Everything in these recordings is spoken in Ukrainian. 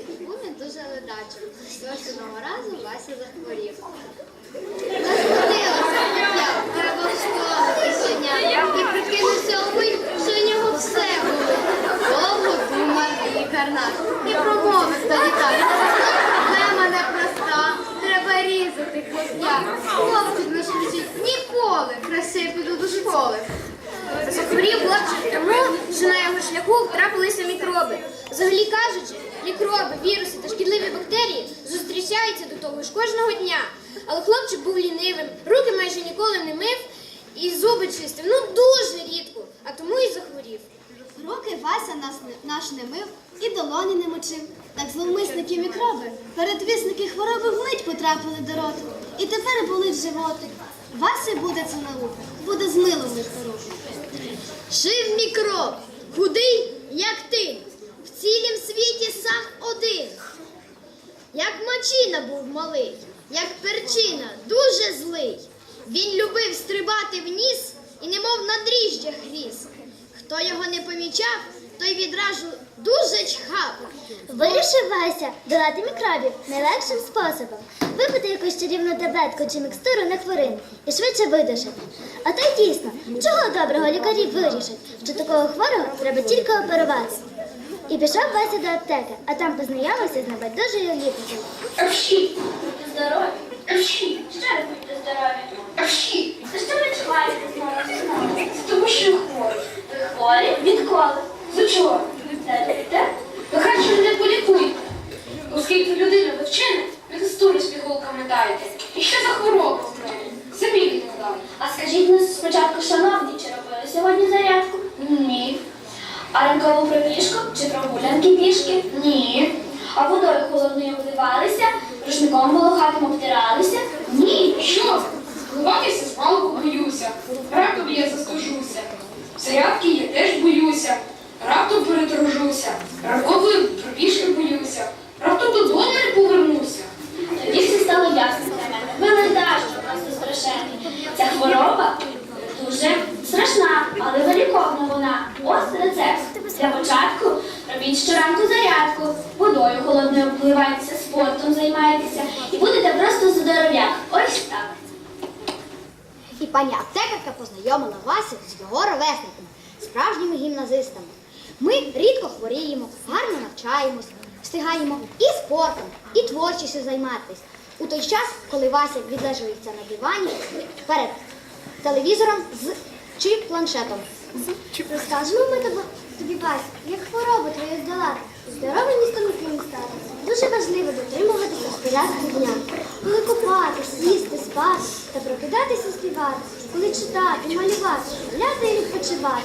Вася, і був він дуже ледачим. І одного разу Вася захворів. Розходилося, я. І прикинувся умить, що у нього все болить. Довго думав лікар наш і промовив тоді так. Проблема непроста, треба різати хлоп'я. Хлопчик наш кричить, ніколи краще піду до школи. Захворів хлопчик тому, що на його шляху трапилися мікроби. Взагалі кажучи, мікроби, віруси та шкідливі бактерії зустрічаються до того ж кожного дня. Але хлопчик був лінивим, руки майже ніколи не мив і зуби чистив. Ну дуже рідко, а тому і захворів. Руки Вася нас не- наш не мив і долоні не мочив. Так зловмисники мікроби, передвісники хвороби вмить потрапили до роту. І тепер болить животик. Вася буде це наука, буде з милом руки. Жив мікроб, худий, як ти, цілім світі сам один. Як мочина був малий, як перчина, дуже злий. Він любив стрибати в ніс і немов на дріжджах ріс. Хто його не помічав, той відразу дуже чхав. Вирішив Вася долати мікробів найлегшим способом. Випити якусь чарівну таблетку чи мікстуру на хворину і швидше видушити. А то й дійсно, чого доброго лікарі вирішать, що такого хворого треба тільки оперувати. І пішов Вася до аптеки, а там познайомився з небайдужою лікаркою. Овші, будьте здорові. Овші, ще раз будьте здорові. Овші, за що ви чуваєте знову знову? Це тому, що хворі. Ви хворі? Відколи? З учора. Знаєте? Ви краще мене полікуйте. Оскільки людина ви вчена, ви історію з пігулками даєте. І що за хвороба в мене? Самі відгадали. А скажіть нас спочатку, шановні, чи робили сьогодні зарядку? Ні. А ранкову пробіжку чи прогулянки пішки? Ні. А водою холодною вливалися, рушником волохатим обтиралися? Ні, що? Вливатися з малку боюся. Раптом я заскажуся. Зарядки я теж боюся. Раптом передружуся. Ранкової пробіжки боюся. Раптом додому не повернуся. Тоді все стало ясно для мене. Ви ледащо просто страшенні. Ця хвороба дуже страшна, але виліковна вона. Ось рецепт. Для початку робіть щоранку зарядку, водою холодною обливайтеся, спортом займайтеся і будете просто здоров'як. Ось так. І пані аптекарка познайомила Васю з його ровесниками, справжніми гімназистами. Ми рідко хворіємо, гарно навчаємось, встигаємо і спортом, і творчістю займатися. У той час, коли Вася відлежується на дивані перед телевізором з чи планшетом. Розкажемо ми тобі, тобі Вася, як хворобу твою здолати. Здоровим містом яким стати. Дуже важливо дотримуватися порядку дня. Коли купатись, їсти, спати та прокидатися співати, коли читати, малювати, гуляти і відпочивати.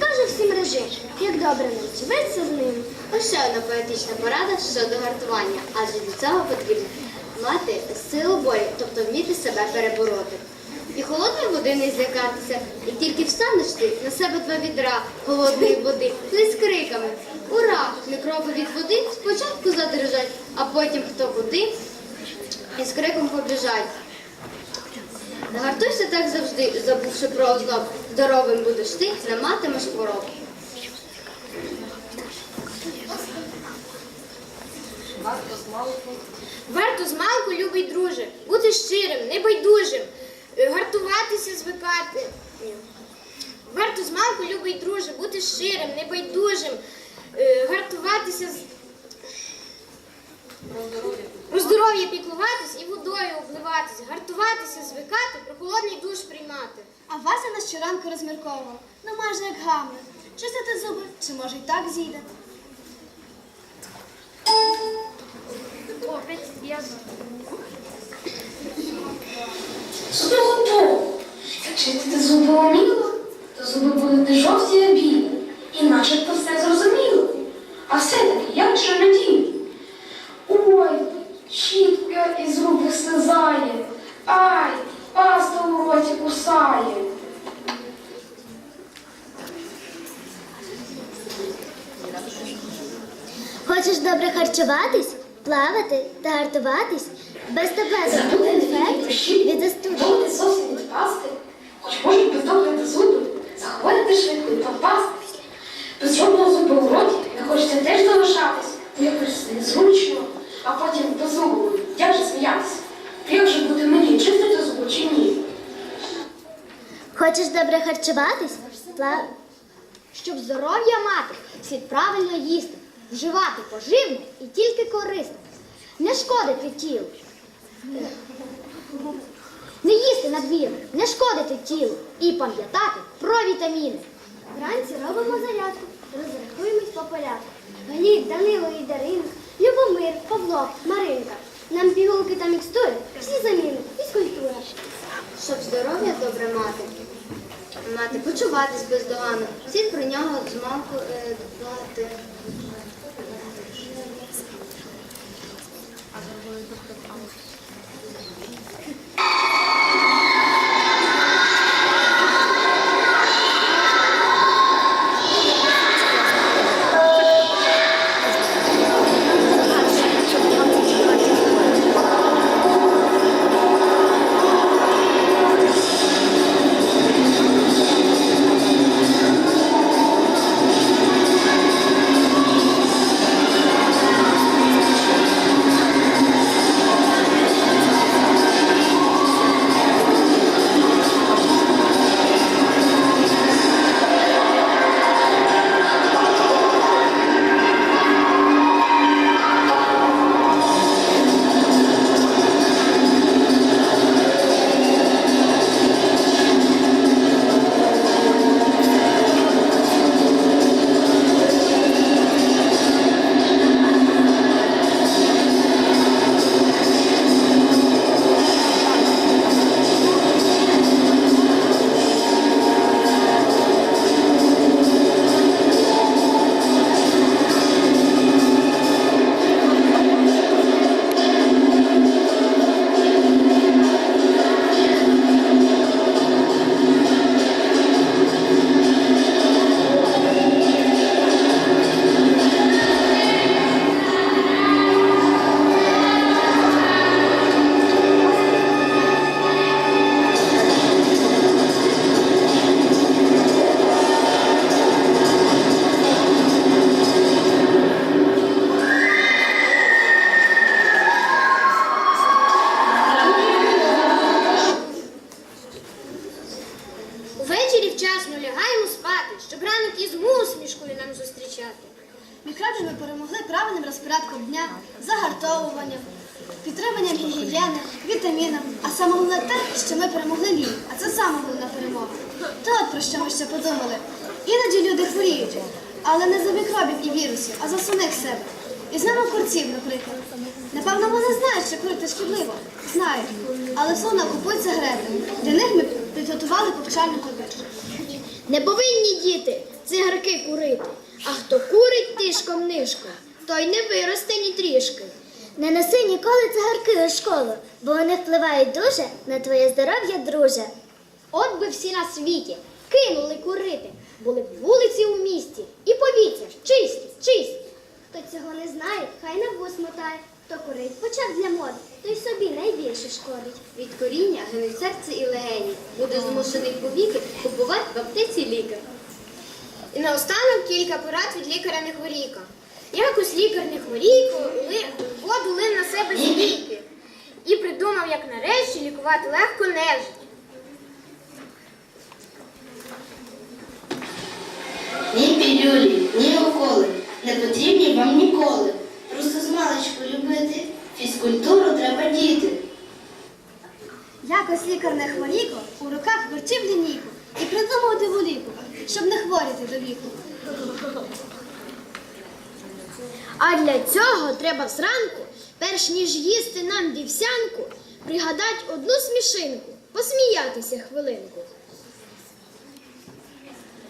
Каже всім режим, як добре нам з ним. Ось ще одна поетична порада щодо гартування, адже для цього потрібно мати силу волі, тобто вміти себе перебороти. І холодної води не злякатися, і тільки встанеш ти на себе два відра холодної води, не з криками. Ура! Мікроби від води спочатку задрижать, а потім хто води і з криком побіжать. Не гартуйся так завжди, забувши про озноб. Здоровим будеш ти, не матимеш хвороб. Варто змалку, любий друже, бути щирим, небайдужим, гартуватися, звикати. Ні. Варто змалку, любий друже, бути щирим, небайдужим, е, гартуватися з. Про здоров'я піклуватись і водою обливатись, гартуватися, звикати, про холодний душ приймати. А Вася нас щоранку розмірковував, ну майже як гамлет. Чистити зуби, чи може й так зійде? Зуби Чистити зуби уміло, то зуби будуть не жовті, а білі. І начебто все зрозуміло. А все-таки як же надію? Ой, щітка із рук вислизає. Ай, паста у роті кусає. Хочеш добре харчуватись, плавати та гартуватись? Без таблеток від інфекцій, від застуди. Жовтий зовсім хоч може без догляду зуби, захворіти швидко і пропасти. Без жодного зуба у роті не хочеться теж залишатись, бо якось незручно, а потім до зубу. Як же сміятися? Як же буде мені чистити зуби чи ні? Хочеш добре харчуватись? Щоб здоров'я мати, слід правильно їсти, вживати поживне і тільки корисне. Не шкодити тілу. Не їсти надмірно, не шкодити тілу і пам'ятати про вітаміни. Вранці робимо зарядку, розрахуємось по порядку. Гліб, Данило і Даринка, Любомир, Павло, Маринка. Нам пігулки та мікстури, всі заміни, фізкультура. Щоб здоров'я добре мати, мати почуватись бездоганно, слід про нього змалку е, дбати. Що ми перемогли лінь. А це саме головна перемога. То от про що ми ще подумали. Іноді люди хворіють, але не за мікробів і вірусів, а за самих себе. Візьмемо курців, наприклад. Напевно, вони знають, що курити шкідливо. Знають. Але все одно купують сигарети. Для них ми підготували повчальну табличку. Не повинні діти цигарки курити, а хто курить тишком нишком, той не виросте ні трішки. Не неси ніколи цигарки у школу, бо вони впливають дуже на твоє здоров'я, друже. От би всі на світі кинули курити, були б вулиці у місті і повітря чисті, чисті. Хто цього не знає, хай на вус мотає. Хто курить почав для моди, той собі найбільше шкодить. Від коріння гинуть серце і легені. Буде змушений повіки купувати в аптеці лікар. І наостанок кілька порад від лікаря Нехворійка. Якось лікар Нехворійко ли, воду лив на себе стійки і придумав, як нарешті лікувати легко нежить. Ні пілюлі, ні уколи не потрібні вам ніколи. Просто з маличку любити, фізкультуру треба діти. Якось лікар не хворіко, у руках вертів лінійку і придумав диву ліку, щоб не хворіти до віку. А для цього треба зранку, перш ніж їсти нам вівсянку, пригадати одну смішинку, посміятися хвилинку.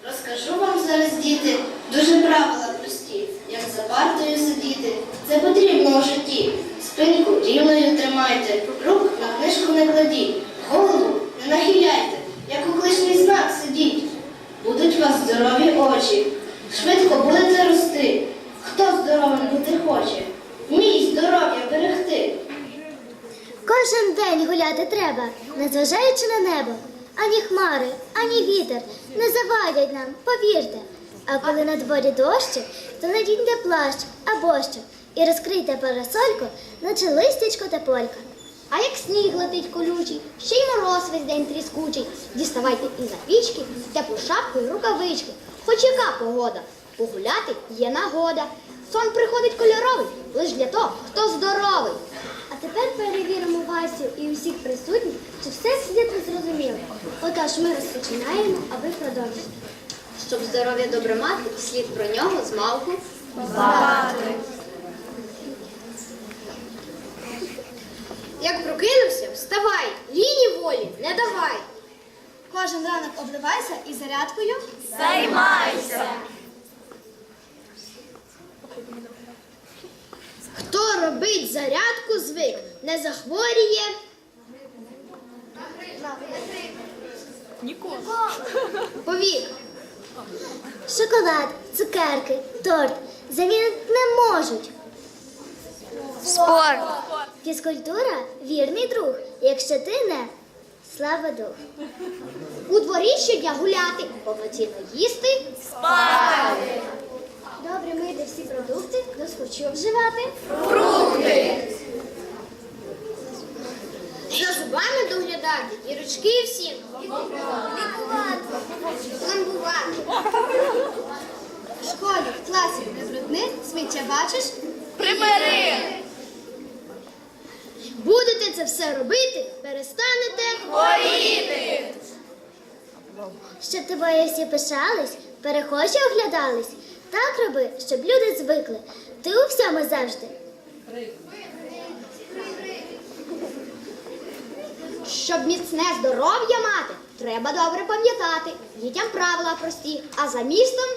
Розкажу вам зараз, діти, дуже правила прості. Як за партою сидіти, це потрібно у житті. Спинку рівною тримайте, рук на книжку не кладіть, голову не нахиляйте, як у кличний знак сидіть. Будуть у вас здорові очі, швидко будете рости. Хто здоровим бути хоче? Вмій здоров'я берегти. Кожен день гуляти треба, незважаючи на небо. Ані хмари, ані вітер не завадять нам, повірте. А коли на дворі дощик, то надіньте плащ або що і розкрийте парасольку, наче листячко та полька. А як сніг летить колючий, ще й мороз весь день тріскучий. Діставайте із запічки теплу шапку і рукавички. Хоч яка погода, погуляти є нагода. Сон приходить кольоровий, лиш для того, хто здоровий. А тепер перевіримо Васю і усіх присутніх, чи все слідно зрозуміли. Отож, ми розпочинаємо, а ви продовжуйте. Щоб здоров'я добре мати, слід про нього змалку Як прокинувся, вставай, ліні волі не давай. Кожен ранок обливайся і зарядкою. Хто робить зарядку звик, не захворіє. Повік. Шоколад, цукерки, торт замінити не можуть. Спорт. Фізкультура вірний друг. Якщо ти не слава дух. У дворі щодня гуляти, повноцінно їсти. Добре мити всі продукти, до схочу вживати. За зубами доглядати, дірочки всім. Ламбувати. В школі, в класі не брудни, сміття бачиш? Будете це все робити, перестанете. Щоб тобою всі пишались, перехожі оглядались. Так роби, щоб люди звикли. Ти у всьому завжди. Щоб міцне здоров'я мати, треба добре пам'ятати. Дітям правила прості, а за містом